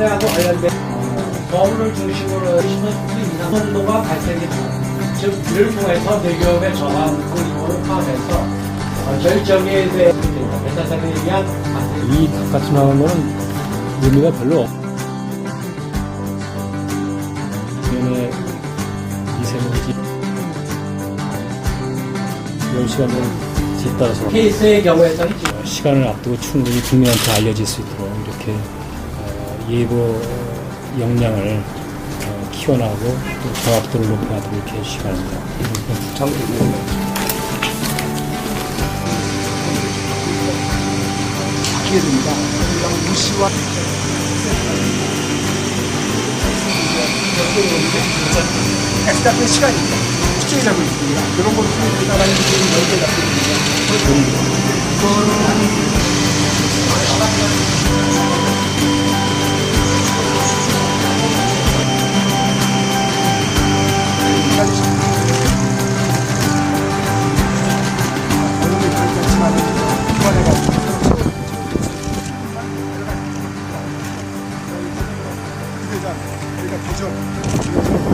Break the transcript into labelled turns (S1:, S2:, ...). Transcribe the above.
S1: 관련된 서울을 중심으로 10% 이상 온도가 발생이 됩니다. 즉 이를 통해서 대기업의 저항规模를 파악해서 어, 결정에 대해 메타산에 의한
S2: 이 바깥으로 거는 의미가 별로 없. 미세먼지 이런 시간을 뒤따라서
S1: 케이스의 경우에서는
S2: 시간을 앞두고 충분히 국민한테 알려질 수 있도록 이렇게 어, 예보 역량을 어, 키워나가고 또 정확도를 높여나도록 이렇게 해주시기 바랍니다.
S3: 바뀌게 됩니다. 무시와 같은 시간입니다. 특징이 잡고 있습니다. 그런 것을 우리나라의 기준이 연계 잡고 있습니다. 오늘 우리가 도전